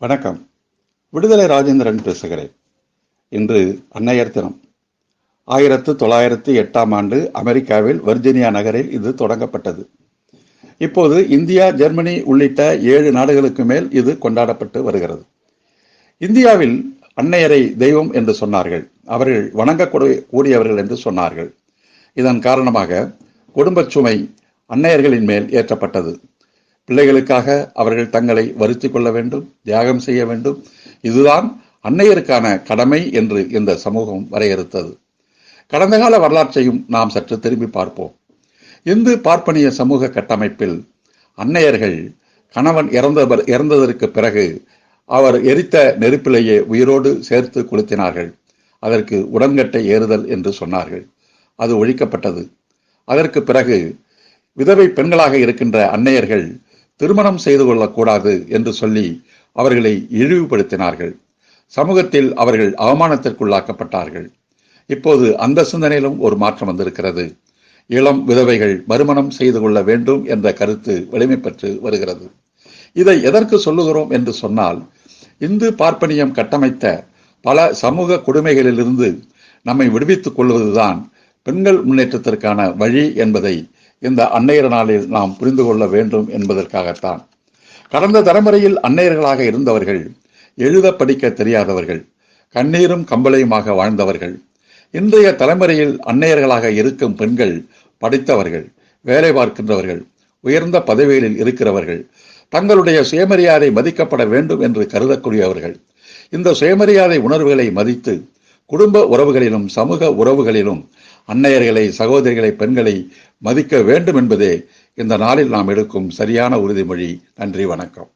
வணக்கம். விடுதலை ராஜேந்திரன் பேசுகிறேன். இன்று அன்னையர் தினம். ஆயிரத்து தொள்ளாயிரத்து எட்டாம் ஆண்டு அமெரிக்காவில் வர்ஜீனியா நகரில் இது தொடங்கப்பட்டது. இப்போது இந்தியா ஜெர்மனி உள்ளிட்ட ஏழு நாடுகளுக்கு மேல் இது கொண்டாடப்பட்டு வருகிறது. இந்தியாவில் அன்னையரை தெய்வம் என்று சொன்னார்கள். அவர்கள் வணங்கக்கூடிய கூடியவர்கள் என்று சொன்னார்கள். இதன் காரணமாக குடும்பச் சுமை அன்னையர்களின் மேல் ஏற்றப்பட்டது. பிள்ளைகளுக்காக அவர்கள் தங்களை வருத்தி கொள்ள வேண்டும் தியாகம் செய்ய வேண்டும். இதுதான் அன்னையருக்கான கடமை என்று இந்த சமூகம் வரையறுத்தது. கடந்த கால வரலாற்றையும் நாம் சற்று திரும்பி பார்ப்போம். இந்து பார்ப்பனிய சமூக கட்டமைப்பில் அன்னையர்கள் கணவன் இறந்த இறந்ததற்கு பிறகு அவர் எரித்த நெருப்பிலேயே உயிரோடு சேர்த்து கொளுத்தினார்கள். அதற்கு உடன்கட்டை ஏறுதல் என்று சொன்னார்கள். அது ஒழிக்கப்பட்டது. அதற்கு பிறகு விதவை பெண்களாக இருக்கின்ற அன்னையர்கள் திருமணம் செய்து கொள்ளக்கூடாது என்று சொல்லி அவர்களை இழிவுபடுத்தினார்கள். சமூகத்தில் அவர்கள் அவமானத்திற்குள்ளாக்கப்பட்டார்கள். இப்போது அந்த சிந்தனையிலும் ஒரு மாற்றம் வந்திருக்கிறது. இளம் விதவைகள் மறுமணம் செய்து கொள்ள வேண்டும் என்ற கருத்து வலிமை பெற்று வருகிறது. இதை எதற்கு சொல்லுகிறோம் என்று சொன்னால் இந்து பார்ப்பனியம் கட்டமைத்த பல சமூக கொடுமைகளிலிருந்து நம்மை விடுவித்துக் கொள்வதுதான் பெண்கள் முன்னேற்றத்திற்கான வழி என்பதை இந்த அன்னையர் நாளில் நாம் புரிந்து கொள்ள வேண்டும் என்பதற்காகத்தான். கடந்த தலைமுறையில் அன்னையர்களாக இருந்தவர்கள் எழுத படிக்க தெரியாதவர்கள் கண்ணீரும் கம்பளையுமாக வாழ்ந்தவர்கள் இன்றைய தலைமுறையில் அன்னையர்களாக இருக்கும் பெண்கள் படித்தவர்கள் வேலை பார்க்கின்றவர்கள் உயர்ந்த பதவிகளில் இருக்கிறவர்கள் தங்களுடைய சுயமரியாதை மதிக்கப்பட வேண்டும் என்று கருதக்கூடியவர்கள் இந்த சுயமரியாதை உணர்வுகளை மதித்து குடும்ப உறவுகளிலும் சமூக உறவுகளிலும் அன்னையர்களை சகோதரிகளை பெண்களை மதிக்க வேண்டும் என்பதே இந்த நாளில் நாம் எடுக்கும் சரியான உறுதிமொழி. நன்றி வணக்கம்.